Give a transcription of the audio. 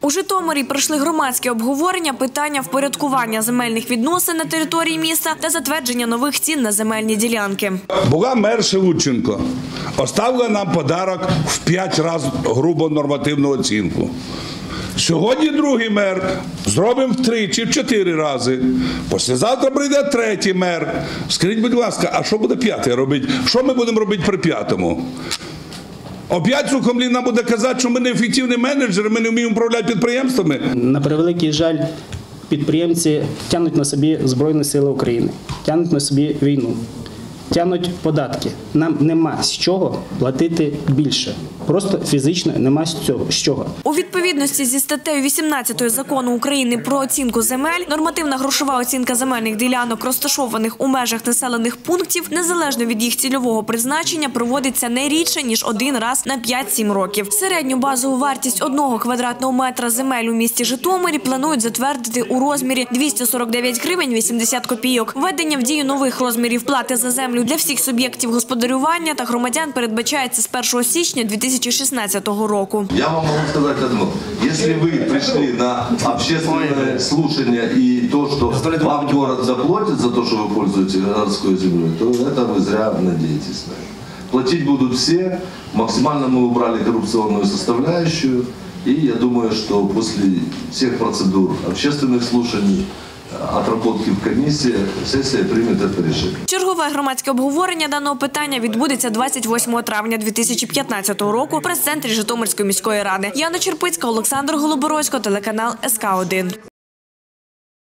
У Житомирі пройшли громадські обговорення питання впорядкування земельних відносин на території міста та затвердження нових цін на земельні ділянки. Була мер Шелудченко. Оставила нам подарок в 5 разів грубо нормативну оцінку. Сьогодні другий мер зробимо в три чи в чотири рази. Післязавтра прийде третій мер. Скажіть, будь ласка, а що буде п'ятий робити? Що ми будемо робити при п'ятому? Оп'ять Сухомлін нам буде казати, що ми не ефективні менеджери, ми не вміємо управляти підприємствами. На превеликий жаль, підприємці тягнуть на собі Збройні Сили України, тягнуть на собі війну, тягнуть податки. Нам нема з чого платити більше. Просто фізично нема з цього з чого. У відповідності зі статтею 18 закону України про оцінку земель, нормативна грошова оцінка земельних ділянок, розташованих у межах населених пунктів, незалежно від їх цільового призначення, проводиться не рідше ніж один раз на 5-7 років. Середню базову вартість одного квадратного метра земель у місті Житомирі планують затвердити у розмірі 249 гривень 80 копійок. Введення в дію нових розмірів плати за землю для всіх суб'єктів господарювання та громадян передбачається з 1 січня 2016 року. Я вам могу сказать одно. Если вы пришли на общественное слушание и то, что вам город заплатит за то, что вы пользуетесь городской землей, то это вы зря надеетесь на это. Платить будут все. Максимально мы убрали коррупционную составляющую. И я думаю, что после всех процедур общественных слушаний, отработки в комиссии, сессия примет это решение. Чергове громадське обговорення даного питання відбудеться 28 травня 2015 року в прес-центрі Житомирської міської ради. Яна Черпицька, Олександр Голобородько, телеканал СК 1